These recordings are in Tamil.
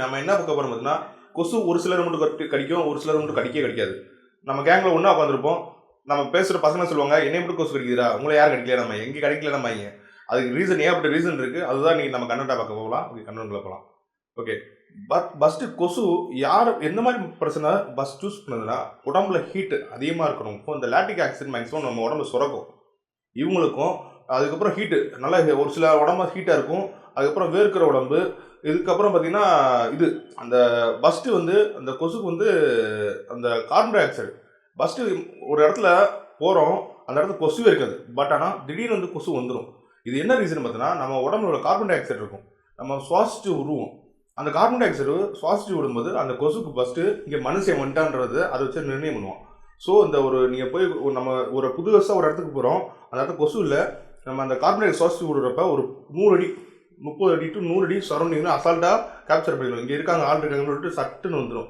நம்ம என்ன பார்க்க போகிறோம் பார்த்தீங்கன்னா கொசு ஒரு சிலர் மட்டும் கடி- கடிக்கும் ஒரு சிலர் மட்டும் கடிக்கவே கடிக்காது. நம்ம கேங்கில் ஒன்றா உட்காந்துருப்போம் நம்ம பேசுகிற பசங்க சொல்லுவாங்க என்னை மட்டும் கொசு கடிக்குதுடா உங்களை யார் கடிக்கல நம்ம? எங்கே கடிக்கல நம்ம அதுக்கு ரீசன் ஏகப்பட்ட ரீசன் இருக்குது அதுதான் நீங்கள் நம்ம கண்டென்ட்டாக பார்க்க போகலாம். ஓகே கண்டென்ட்டில் போகலாம் ஓகே. பட் ஃபஸ்ட்டு கொசு யார் எந்த மாதிரி பிரச்சனை பஸ் சூஸ் பண்ணுதுன்னா உடம்புல ஹீட்டு அதிகமாக இருக்கணும். இப்போ இந்த லாட்டிக் ஆக்சிடென்ட் மேக்ஸிமம் நம்ம உடம்புல சுரக்கும். இவங்களுக்கும் அதுக்கப்புறம் ஹீட்டு நல்லா ஒரு சில உடம்பு ஹீட்டாக இருக்கும். அதுக்கப்புறம் வேர்க்கிற உடம்பு இதுக்கப்புறம் பார்த்தீங்கன்னா இது அந்த பஸ்ட்டு வந்து அந்த கொசுக்கு வந்து அந்த கார்பன் டை ஆக்சைடு பஸ்ட்டு ஒரு இடத்துல போகிறோம் அந்த இடத்துல கொசுவே இருக்காது. பட் ஆனால் திடீர்னு வந்து கொசு வந்துடும் இது என்ன ரீசன் பார்த்தீங்கன்னா நம்ம உடம்புல கார்பன் டை ஆக்சைடு இருக்கும். நம்ம சுவாசிச்சு விடுவோம் அந்த கார்பன் டை ஆக்சைடு சுவாசிச்சு விடும்போது அந்த கொசுக்கு ஃபஸ்ட்டு இங்கே மனுஷன் வந்துட்டான்றது அதை வச்சு நிர்ணயம் பண்ணுவோம். ஸோ இந்த ஒரு நீங்கள் போய் ஒரு நம்ம ஒரு புதுசாக ஒரு இடத்துக்கு போகிறோம் அந்த இடத்துல கொசு இல்லை. நம்ம அந்த கார்பன் டை சுவாசிச்சு விடுறப்ப ஒரு நூறு அடி முப்பது அடி டு நூறு அடி சரௌண்டிங்னு அசால்ட்டாக கேப்சர் பண்ணிடும் இங்கே இருக்காங்க ஆள் இருக்காங்கன்னு சொல்லிட்டு சட்டுன்னு வந்துடும்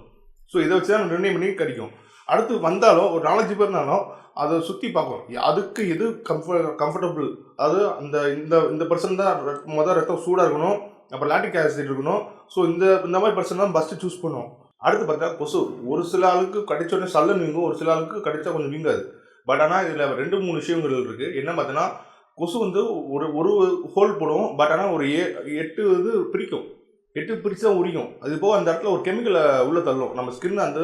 ஸோ இதை வச்சு தான் நிர்ணயம் பண்ணி கிடைக்கும். அடுத்து வந்தாலும் ஒரு நாலஞ்சு பேர் இருந்தாலும் அதை சுற்றி பார்க்கும் அதுக்கு எது கம்ஃபர்ட் கம்ஃபர்டபுள் அதாவது அந்த இந்த இந்த பர்சன் தான் மொதல் ரத்தம் சூடாக இருக்கணும். அப்புறம் லாட்டிக் ஆசிட் இருக்கணும். ஸோ இந்த இந்த மாதிரி பர்சன் தான் ஃபஸ்ட்டு சூஸ் பண்ணுவோம் அடுத்து பார்த்தா கொசு. ஒரு சில ஆளுக்கு கடிச்ச உடனே சல்லன் வீங்கும். ஒரு சில ஆளுக்கு கடிச்சா கொஞ்சம் வீங்காது. பட் ஆனால் இதில் ரெண்டு மூணு விஷயங்கள் இருக்குது என்ன பார்த்தோன்னா கொசு வந்து ஒரு ஒரு ஹோல் போடும் பட் ஆனால் ஒரு ஏ எட்டு இது பிரிக்கும். எட்டு பிரித்து தான் உரிக்கும் அது போக அந்த இடத்துல ஒரு கெமிக்கலை உள்ளே தள்ளும். நம்ம ஸ்கின் அந்த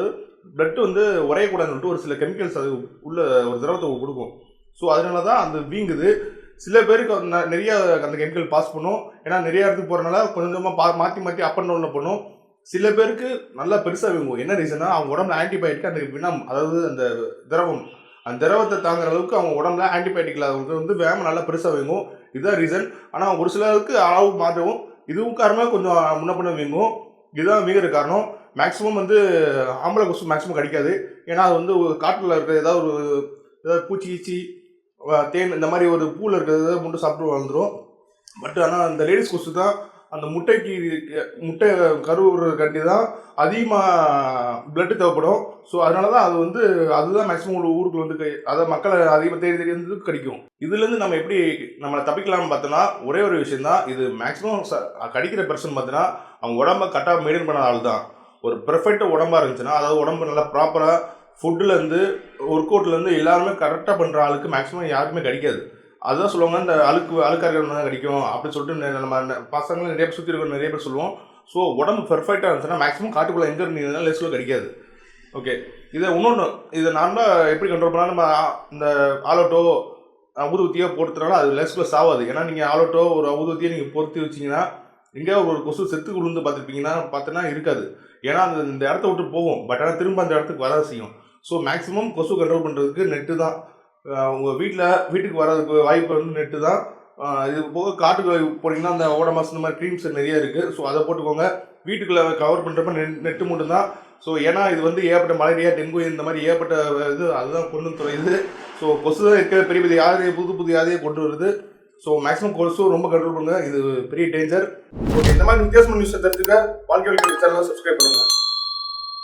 பிளட் வந்து உரையக்கூடாதுன்னு சொல்லிட்டு ஒரு சில கெமிக்கல்ஸ் அது உள்ள ஒரு திரவத்தை கொடுக்கும். ஸோ அதனால தான் அது வீங்குது. சில பேருக்கு ந- நிறைய அந்த கெமிக்கல் பாஸ் பண்ணும். ஏன்னா நிறைய இடத்துக்கு போகிறனால கொஞ்சம் கொஞ்சமாக பா மாற்றி மாற்றி அப் அண்ட் டவுனில் பண்ணும். சில பேருக்கு நல்லா பெருசாக வீங்கும். என்ன ரீசன்னா அவங்க உடம்புல ஆன்டிபயோட்டிக் அந்த வினம் அதாவது அந்த திரவம் அந்த திரவத்தை தாங்குற அளவுக்கு அவங்க உடம்புல ஆன்டிபயோட்டிக் இல்லாதவங்களுக்கு வந்து வேகம் நல்லா பெருசாக வீங்கும். இதுதான் ரீசன் ஆனால் ஒரு சிலருக்கு அளவு மாற்றவும் இதுவும் காரணமாக கொஞ்சம் முன்ன பண்ண வீங்கும். இதுதான் வீங்குற காரணம். மேக்ஸிமம் வந்து ஆம்பளை கொசு மேக்ஸிமம் கடிக்காது. ஏன்னா அது வந்து காட்டில் இருக்கிற ஏதாவது ஒரு ஏதாவது பூச்சி ஈச்சி தேன் இந்த மாதிரி ஒரு பூவில் இருக்கிறத மட்டும் சாப்பிட்டு வந்துடும் பட் ஆனால் அந்த லேடிஸ் கொசு தான் அந்த முட்டைக்கு முட்டை கருவுறதுக்காண்டி தான் அதிகமாக பிளட்டு தேவைப்படும். ஸோ அதனால தான் அது வந்து அதுதான் மேக்ஸிமம் உள்ள ஊருக்கு வந்து அதை மக்களை அதிகமாக தேடி தேடி வந்து கிடைக்கும். இதுலேருந்து நம்ம எப்படி நம்மளை தப்பிக்கலாம்னு பார்த்தோன்னா ஒரே ஒரு விஷயம் தான் இது மேக்ஸிமம் கடிக்கிற பர்சன் பார்த்தோன்னா அவங்க உடம்ப கரெக்டாக மெயின்டைன் பண்ண ஆள் தான். ஒரு பெர்ஃபெக்டாக உடம்பா இருந்துச்சுன்னா அதாவது உடம்பு நல்லா ப்ராப்பராக ஃபுட்டுலேருந்து ஒர்க் அவுட்லேருந்து எல்லாருமே கரெக்டாக பண்ணுற ஆளுக்கு மேக்ஸிமம் யாருக்குமே கிடைக்காது. அதுதான் சொல்லுவாங்க இந்த அழுக்கு அழுக்கார்கள் தான் கிடைக்கும் அப்படின்னு சொல்லிட்டு நம்ம பசங்களும் நிறைய பேர் சுற்றி இருக்கிற நிறைய பேர் சொல்லுவோம். ஸோ உடம்பு பெர்ஃபெக்டாக இருந்துச்சுன்னா மேக்ஸிமம் காட்டுக்குள்ளே எங்கே இருந்தீங்கன்னா லெஸ்ஸில் கிடைக்காது. ஓகே இதை இன்னொன்று இதை நார்மலாக எப்படி கண்ட்ரோல் பண்ணால் நம்ம இந்த ஆலோட்டோ ஊதுவத்தியோ பொறுத்தனால அது லெஸ்ஸில் சாவாது. ஏன்னா நீங்கள் ஆலோட்டோ ஒரு ஊதுவத்தியோ நீங்கள் பொருத்தி வச்சிங்கன்னா எங்கேயாவது ஒரு கொசு செத்து விழுந்து பார்த்துருப்பீங்கன்னா பார்த்தோன்னா இருக்காது. ஏன்னா அந்த இந்த இடத்த விட்டு போகும். பட் ஆனால் திரும்ப அந்த இடத்துக்கு வர செய்யும். ஸோ மேக்ஸிமம் கொசு கண்ட்ரோல் பண்ணுறதுக்கு நெட்டு தான். உங்கள் வீட்டில் வீட்டுக்கு வர்றதுக்கு வாய்ப்பு வந்து நெட்டு தான். இது போக காட்டுக்கு போனீங்கன்னா அந்த ஓடமாஸ் இந்த மாதிரி க்ரீம்ஸ் நிறைய இருக்குது ஸோ அதை போட்டுக்கோங்க. வீட்டுக்குள்ளே கவர் பண்ணுறப்ப நெட் நெட்டு மட்டும் தான். ஸோ ஏன்னா இது வந்து ஏகப்பட்ட மலேரியா டெங்கு இந்த மாதிரி ஏகப்பட்ட இது அதுதான் கொண்டு துறையுது ஸோ கொசு தான் இருக்கிற பெரிய பெரிய யாரையும் புது புது யாரையும் கொண்டு வருது. ஸோ மேக்ஸிமம் கொசு ரொம்ப கண்ட்ரோல் பண்ணுங்கள் இது பெரிய டேஞ்சர் ஓகே இந்த மாதிரி வித்தியாசமான நியூஸ் தெரிஞ்சுக்க வாழ்க்கை சேனலை சப்ஸ்கிரைப் பண்ணுங்கள்